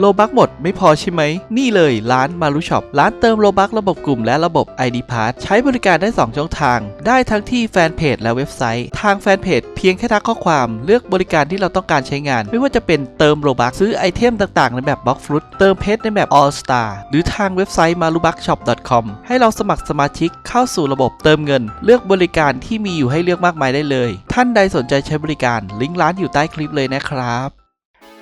โลบักหมดไม่พอใช่ไหม นี่เลยร้านมารุช็อปร้านเติมโลบักระบบกลุ่มและระบบ ID Pass ใช้บริการได้ 2 ช่องทาง ได้ทั้งที่แฟนเพจและเว็บไซต์ ทางแฟนเพจเพียงแค่ทักข้อความเลือกบริการที่เราต้องการใช้งาน ไม่ว่าจะเป็นเติมโลบักซื้อไอเทมต่างๆ ในแบบบล็อกฟรุตเติมเพชรในแบบ All Star หรือทางเว็บไซต์ marubuckshop.com ให้เราสมัครสมาชิกเข้าสู่ระบบเติมเงิน เลือกบริการที่มีอยู่ให้เลือกมากมายได้เลย ท่านใดสนใจใช้บริการลิงก์ร้านอยู่ใต้คลิปเลยนะครับ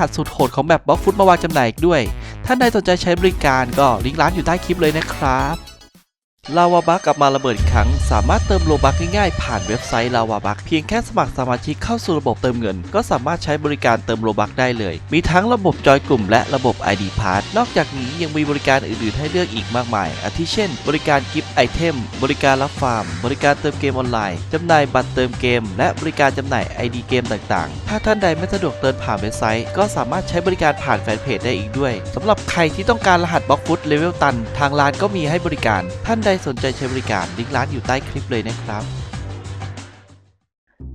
หัสสุดโหดของแบบบล็อกฟุตมาวางจำหน่ายอีกด้วย ท่านใดสนใจใช้บริการก็ลิงก์ร้านอยู่ใต้คลิปเลยนะครับ ลาวาบักกลับมาระเบิดอีกครั้ง สามารถเติมโลบักง่ายๆ ผ่านเว็บไซต์ลาวาบักเพียงแค่สมัครสมาชิกเข้าสู่ระบบเติมเงิน ก็สามารถใช้บริการเติมโลบักได้เลย มีทั้งระบบจอยกลุ่มและระบบ ID Pass นอกจากนี้ยังมีบริการอื่นๆ ให้เลือกอีกมากมาย อาทิเช่น บริการกิฟต์ไอเทม บริการรับฟาร์ม บริการเติมเกมออนไลน์จำหน่ายบัตรเติมเกม และบริการจำหน่าย ID เกมต่างๆ ถ้าท่านใดไม่สะดวกเติมผ่านเว็บไซต์ ก็สามารถใช้บริการผ่านแฟนเพจได้อีกด้วยสำหรับใครที่ต้องการรหัสบล็อกฟุตเลเวลตัน ทางร้านก็มีให้บริการ ท่านใดสนใจใช้บริการลิงก์ร้านอยู่ใต้คลิปเลยนะครับ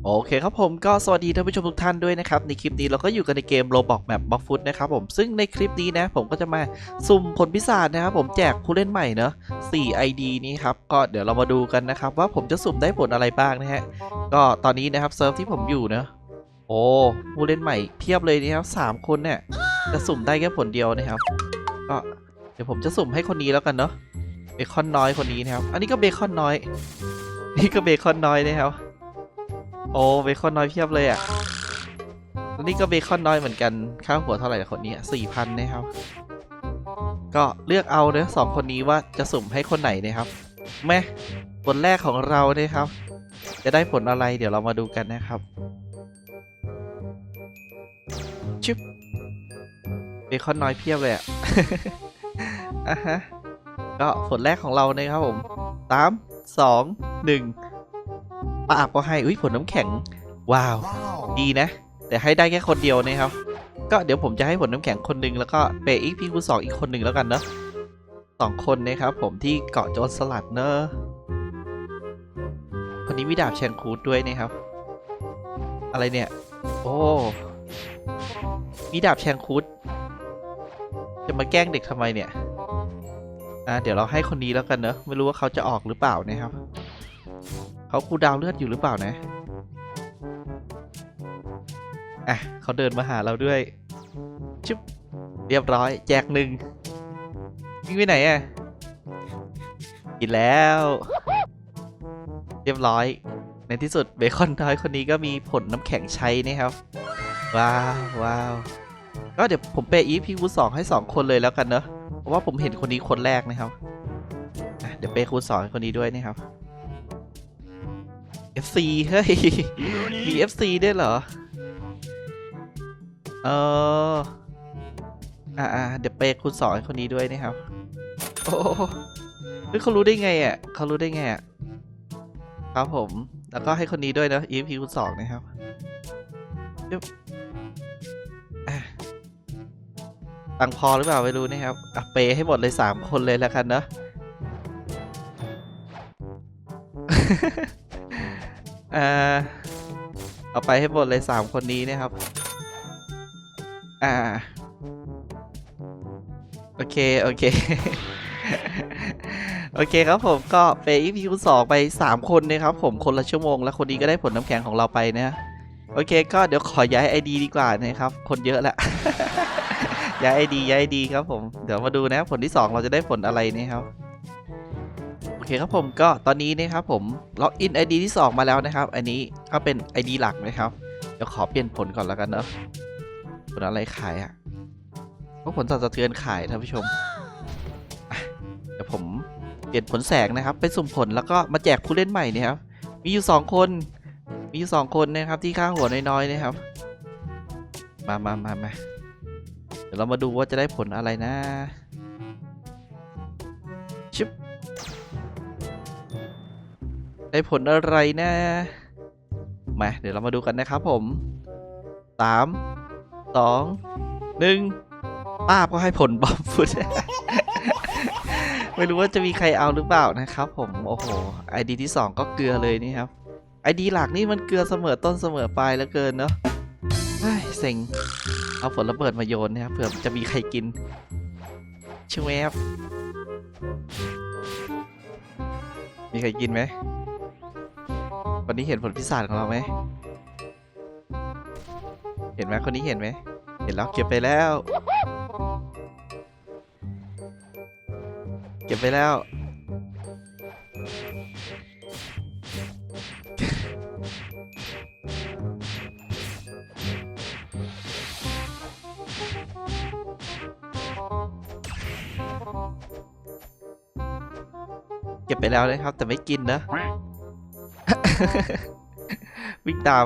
โอเคครับผมก็สวัสดีท่านผู้ชมทุกท่านด้วยนะครับ ในคลิปนี้เราก็อยู่กันในเกม Roblox Map b l o c k f o o t นะครับผมซึ่งในคลิปนี้นะผมก็จะมาสุ่มผลพิศาจนะครับผมแจกผู้เล่นใหม่เนอะ4 ID นี้ครับก็เดี๋ยวเรามาดูกันนะครับ ว่าผมจะสุ่มได้ผลอะไรบ้างนะฮะก็ตอนนี้นะครับเซิร์ฟที่ผมอยู่เนอะโอ้ผู้เล่นใหม่เพียบเลยนะครับสามคนเนี่ยจะสุ่มได้แค่ผลเดียวนะครับ ก็เดี๋ยวผมจะสุ่มให้คนนี้แล้วกันเนาะ เบคอนน้อยคนนี้นะครับ อันนี้ก็เบคอนน้อย นี่ก็เบคอนน้อยนะครับ โอ้เบคอนน้อยเพียบเลยอะแล้วนี่ก็เบคอนน้อยเหมือนกัน ค่าหัวเท่าไหร่คนนี้สี่พันนะครับ ก็เลือกเอาเนะสองคนนี้ว่าจะสุ่มให้คนไหนนะครับ แม่ผลแรกของเราเนี่ยครับ จะได้ผลอะไรเดี๋ยวเรามาดูกันนะครับชิบเบคอนน้อยเพียบเลยอะอะฮะ ก็ผลแรกของเรานะครับผมสามสองหนึ่งปาบก็ให้อุ้ยผลน้ำแข็ง ว้าว ดีนะ แต่ให้ได้แค่คนเดียวนะครับ ก็เดี๋ยวผมจะให้ผลน้ำแข็งคนหนึ่งแล้วก็เปย์อีกพี่คูสองอีกคนหนึ่งแล้วกันเนอะสองคนนะครับผมที่เกาะโจรสลัดเนอะคนนี้มีดาบแชงคูดด้วยนะครับ อะไรเนี่ย โอ้มีดาบแชงคูดจะมาแกล้งเด็กทำไมเนี่ย อะเดี๋ยวเราให้คนนี้แล้วกันเนอะไม่รู้ว่าเขาจะออกหรือเปล่านะครับเขาคูดาวเลือดอยู่หรือเปล่านะอะเขาเดินมาหาเราด้วยชุบเรียบร้อย แจกหนึ่งวิ่งไปไหนอะกินแล้ว เรียบร้อย ในที่สุดเบคอนทอยคนนี้ก็มีผลน้ำแข็งใช้นะครับ ว้าวว้าวก็เดี๋ยวผมเปย์อีพีคูสองให้สองคนเลยแล้วกันเนอะเพราะ ว่าผมเห็นคนนี้คนแรกนะครับอะเดี๋ยวเปย์คูสองให้คนนี้ด้วยนะครับ FC เฮ้ย มี FC ด้วยเหรอ เอออ่าอ่าเดี๋ยวเปย์คูณสองให้คนนี้ด้วยนะครับ โอ้โหเฮ้ยเขารู้ได้ไงอะเขารู้ได้ไงอะครับผม แล้วก็ให้คนนี้ด้วยนะ EFP คูณสองนะครับ ตังพอหรือเปล่าไม่รู้นะครับอะเปให้หมดเลยสามคนเลยแล้วกันเนอะเอาไปให้หมดเลยสามคนนี้นะครับ อ่า โอเค โอเค โอเคครับผมก็เปย์อีพีคูสองไปสามคนนะครับผมคนละชั่วโมง แล้วคนนี้ก็ได้ผลน้ำแข็งของเราไปนะ โอเค ก็เดี๋ยวขอย้ายไอดีดีกว่านะครับ คนเยอะแหละ ย้ายไอดีย้ายไอดีครับผม เดี๋ยวมาดูนะผลที่สองเราจะได้ผลอะไรนะครับ โอเคครับผมก็ตอนนี้นะครับผมล็อกอิน ID ที่ 2 มาแล้วนะครับ อันนี้ก็เป็น ID หลักนะครับ เดี๋ยวขอเปลี่ยนผลก่อนแล้วกันเนอะผลอะไรขายอะ่ะก็ผลสั่นสะเทือนขายท่านผู้ชมเดี๋ยวผมเปลี่ยนผลแสงนะครับเป็นสุ่มผลแล้วก็มาแจกผู้เล่นใหม่นี่ครับมีอยู่ 2 คน มีอยู่ 2 คนนะครับที่ค่าหัวน้อยๆนะครับ มามามามา เดี๋ยวเรามาดูว่าจะได้ผลอะไรนะชิบได้ผลอะไรนะมาเดี๋ยวเรามาดูกันนะครับผมสามสองหนึ่งป้าบก็ให้ผลบอมฟุตไม่รู้ว่าจะมีใครเอาหรือเปล่านะครับผม โอ้โหไอดีที่ 2 ก็เกลือเลยนี่ครับไอดีหลักนี่มันเกลือเสมอต้นเสมอปลายแล้วเกินเนาะ ซ็ง เอาผลระเบิดมาโยนนะครับเผื่อจะมีใครกินชวบมีใครกินไหม วันนี้เห็นผลพิศาจของเราไหม เห็นไหมคนนี้เห็นไหม เห็นแล้วเก็บไปแล้ว เก็บไปแล้ว แล้วนะครับ แต่ไม่กินนะ วิ่งตาม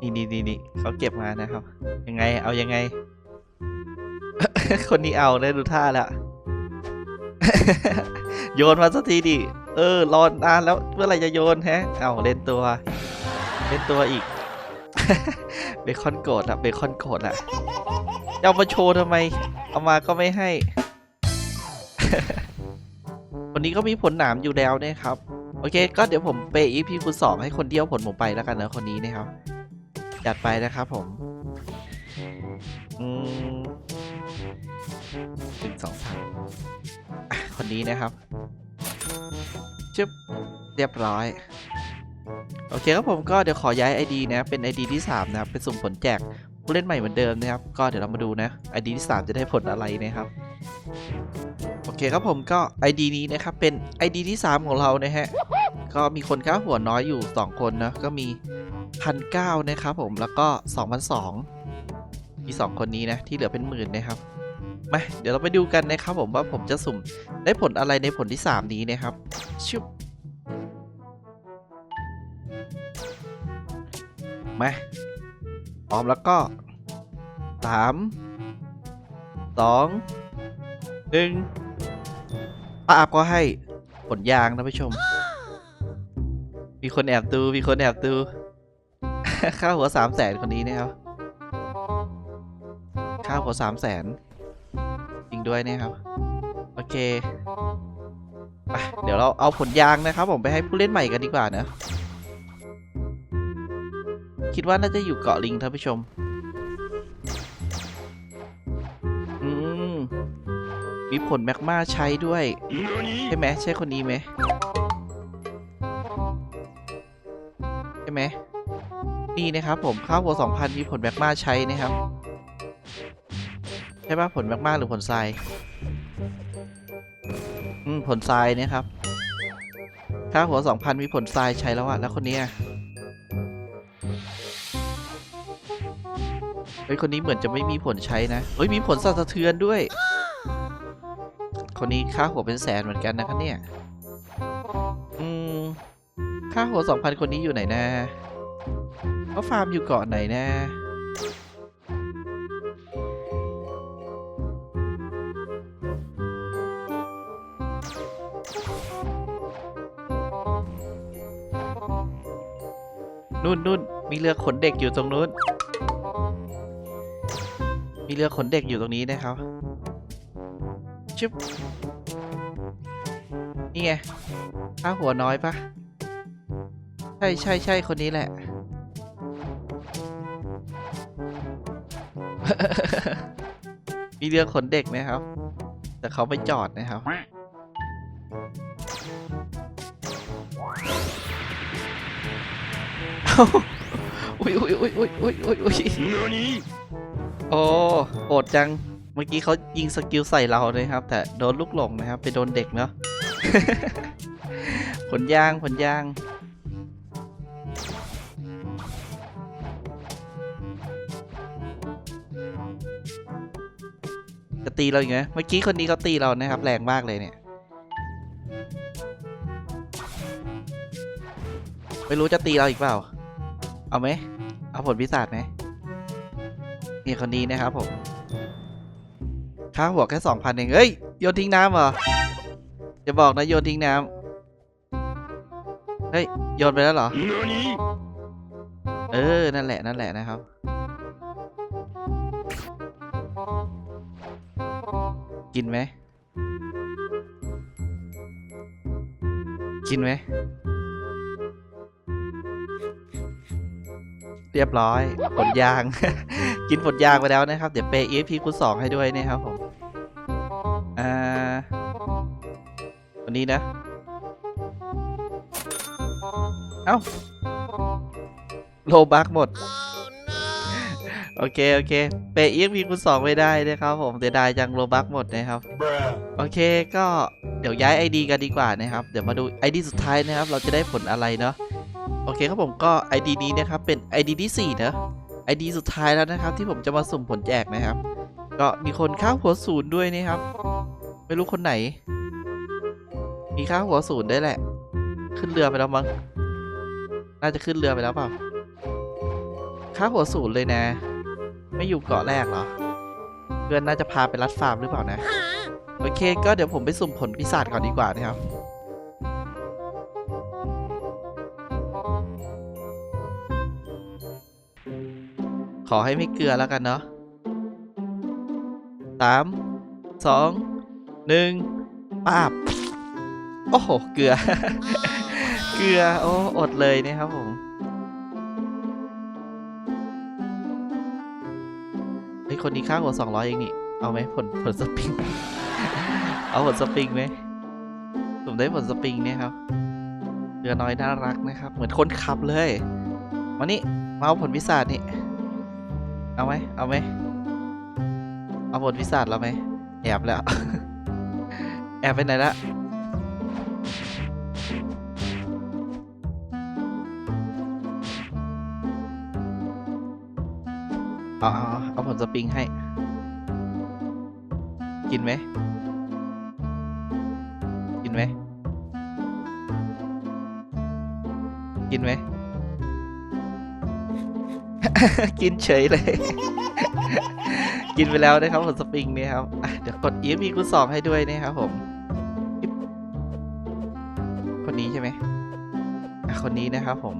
นี่นี่นี่นี่เขาเก็บมานะครับ ยังไง เอายังไง คนนี้เอาได้ดูท่าแล้วโยนมาสักทีดิ เออ รอนานแล้วเมื่อไหร่จะโยนแฮะ เอาเล่นตัว เล่นตัวอีก เบคอนโกรธอะเบคอนโกรธอะเอามาโชว์ทำไม เอามาก็ไม่ให้ วันนี้ก็มีผลหนามอยู่แล้วนะครับ โอเค ก็เดี๋ยวผมเปย์อีพีคูณสองให้คนเดียวผลผมไปแล้วกันนะคนนี้นะครับ จัดไปนะครับผมอืมหนึ่งสองสามคนนี้นะครับชึบเรียบร้อย โอเคครับผมก็เดี๋ยวขอย้าย ID นะเป็น ID ที่ 3 นะครับ เป็นสุ่มผลแจกผู้เล่นใหม่เหมือนเดิมนะครับ ก็เดี๋ยวเรามาดูนะ ID ที่ 3 จะได้ผลอะไรนะครับ เคครับผมก็ ID นี้นะครับ เป็น ID ที่ 3 ของเรานะฮะ ก็มีคนค่าหัวน้อยอยู่ 2 คนนะ ก็มีพันเก้านะครับผมแล้วก็2,002มี 2 คนนี้นะ ที่เหลือเป็นหมื่นนะครับมาเดี๋ยวเราไปดูกันนะครับผมว่าผมจะสุ่มได้ผลอะไรในผลที่ 3 นี้นะครับชุบมาพร้อมแล้วก็สามสองหนึ่ง ป้าอาบก็ให้ผลยางนะผู้ชม มีคนแอบดูมีคนแอบดู ค่าหัวสามแสนคนนี้นะครับ ค่าหัวสามแสนจริงด้วยนะครับ โอเคไปเดี๋ยวเราเอาผลยางนะครับ ผมไปให้ผู้เล่นใหม่กันดีกว่านะ คิดว่าน่าจะอยู่เกาะลิงท่านผู้ชม มีผลแมกมาใช้ด้วย ใช่ไหมใช่คนนี้ไหมใช่ไหมนี่นะครับผมข้าวหัว2,000 มีผลแมกมาใช้นะครับ ใช่ปะผลแมกมาหรือผลทรายอืมผลทรายนะครับค่าวหัว2,000 มีผลทรายใช้แล้วอะแล้วคนนี้ยเฮ้ยคนนี้เหมือนจะไม่มีผลใช้นะ เฮ้ยมีผลสั่นสะเทือนด้วย คนนี้ค่าหัวเป็นแสนเหมือนกันนะครับเนี่ย อืม ค่าหัว2,000คนนี้อยู่ไหนนะเขาฟาร์มอยู่เกาะไหนนะนู่นนู่นมีเรือขนเด็กอยู่ตรงนู้น มีเรือขนเด็กอยู่ตรงนี้นะครับ ชึบนี่ไงค่าหัวน้อยปะใช่ใช่ใช่คนนี้แหละ มีเรือขนเด็กนะครับ แต่เขาไปจอดนะครับเอ้าอุ้ยอุ้ยอุ้ยอุ้ยอุ้ยอุ้ยอุ้ยโอ้โหดจัง เมื่อกี้เขายิงสกิลใส่เราเลยครับ แต่โดนลูกหลงนะครับ ไปโดนเด็กเนาะผลย่างผลย่าง จะตีเราอีกไหมเมื่อกี้คนนี้เขาตีเรานะครับ แรงมากเลยเนี่ย ไม่รู้จะตีเราอีกเปล่า เอาไหม เอาผลพิศาจไหมนี่คนนี้นะครับผม ค่าหัวแค่สองพันเองเฮ้ย โยนทิ้งน้ำเหรอจะบอกนะโยนทิ้งน้ำเฮ้ย โยนไปแล้วเหรอ เออ นั่นแหละนั่นแหละนะครับ กินไหม กินไหม เรียบร้อยผลยาง กินผลยางไปแล้วนะครับ เดี๋ยวเปย์ EXP คูณสองให้ด้วยนะครับผม นนี้นะ เอ้า โลบักหมด โอเค โอเค เปย์ EXP คูณสองไม่ได้นะครับผมเสียดายจังโลบักหมดนะครับ โอเคก็เดี๋ยวย้าย ID กันดีกว่านะครับ เดี๋ยวมาดู ID สุดท้ายนะครับ เราจะได้ผลอะไรเนาะ โอเคครับผมก็ ID นี้นะครับ เป็น ID ที่4เนอะ ID สุดท้ายแล้วนะครับ ที่ผมจะมาสุ่มผลแจกนะครับ ก็มีคนข้าวหัวศูนย์ด้วยนะครับ ไม่รู้คนไหน มีข้าหัวศูนย์ได้แหละ ขึ้นเรือไปแล้วมั้ง น่าจะขึ้นเรือไปแล้วเปล่าข้าหัวศูนย์เลยนะ ไม่อยู่เกาะแรกเหรอ เพื่อนน่าจะพาไปรัดฟาร์มหรือเปล่านะ โอเค ก็เดี๋ยวผมไปสุ่มผลปีศาจก่อนดีกว่านะครับขอให้ไม่เกลือแล้วกันเนาะสาม สอง หนึ่งปาบ โอ้โห เกลือ เกลือ โอ้ อดเลยนะครับผม เฮ้ย คนนี้ค่าหัวสองร้อยเองนี่ เอาไหมผลผลสปริง เอาผลสปริงไหม ผมได้ผลสปริงเนี่ยครับเรือน้อยน่ารักนะครับ เหมือนคนขับเลยมานี่มาเอาผลพิศาจนี่ เอาไหม เอาไหม เอาผลพิศาจเราไหม แอบแล้ว แอบไปไหนละ เอาเอาเอาผลสปริงให้ กินไหม กินไหม กินไหม กินเฉยเลย กินไปแล้วนะครับผลสปริงเนี่ยครับ เดี๋ยวกด EFP คูณสองให้ด้วยนะครับผม คนนี้ใช่ไหม คนนี้นะครับผม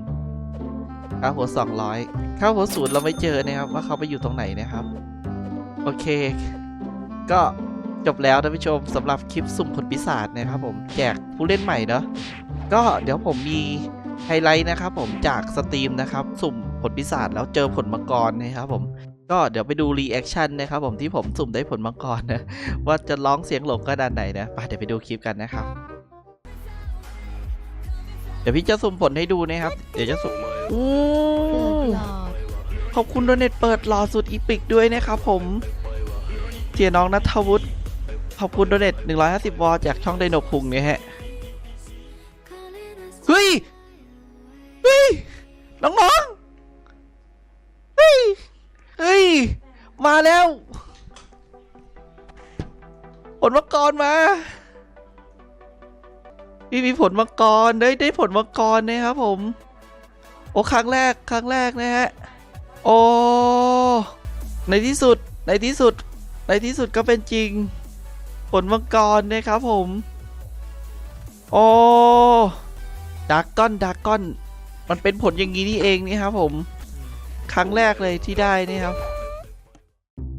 ค่าหัวสองร้อยค่าหัวศูนย์เราไม่เจอนะครับว่าเขาไปอยู่ตรงไหนนะครับ โอเค ก็จบแล้วท่านผู้ชมสำหรับคลิปสุ่มผลปีศาจนะครับผมแจกผู้เล่นใหม่เนาะก็เดี๋ยวผมมีไฮไลท์นะครับผมจากสตรีมนะครับสุ่มผลปีศาจแล้วเจอผลมังกรนะครับผมก็เดี๋ยวไปดูรีแอคชั่นนะครับผมที่ผมสุ่มได้ผลมังกรนะว่าจะร้องเสียงหลงขนาดไหนนะไปเดี๋ยวไปดูคลิปกันนะครับ เดี๋ยวพี่จะสุ่มผลให้ดูนะครับ เดี๋ยวจะสุ่ม อ้เปิดหลอขอบคุณโดเนทเปิดหล่อสุดอีพิกด้วยนะครับผม เจียน้องนัทวุฒิขอบคุณโดเนท150 วอลจากช่องไดโนคุงเนี่ยฮะ เฮ้ย เฮ้ย น้องๆ เฮ้ย เฮ้ย มาแล้วผลมังกรมาพี่มีผลมังกรได้ได้ผลมังกรนะครับผม อ้ครั้งแรกครั้งแรกนะฮะ โอ้ในที่สุดในที่สุด ในที่สุดก็เป็นจริง ผลมังกรนะครับผม โอ้ดักก้อนดักก้อน มันเป็นผลอย่างนี้นี่เองนี่ครับผม ครั้งแรกเลยที่ได้นี่ครับ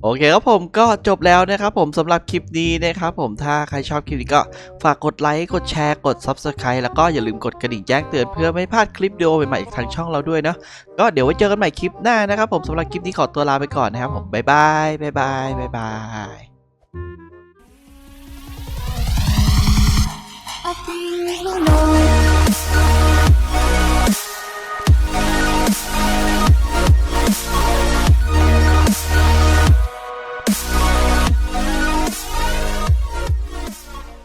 โอเคครับผมก็จบแล้วนะครับผมสำหรับคลิปนี้นะครับผมถ้าใครชอบคลิปนี้ก็ฝากกดไลค์กดแชร์กด Subscribe แล้วก็อย่าลืมกดกระดิ่งแจ้งเตือนเพื่อไม่พลาดคลิปวิดีโอใหม่ๆอีกทางช่องเราด้วยเนาะก็เดี๋ยวไว้เจอกันใหม่คลิปหน้านะครับผมสำหรับคลิปนี้ขอตัวลาไปก่อนนะครับผมบ๊ายบายบ๊ายบายบ๊ายบาย I think you know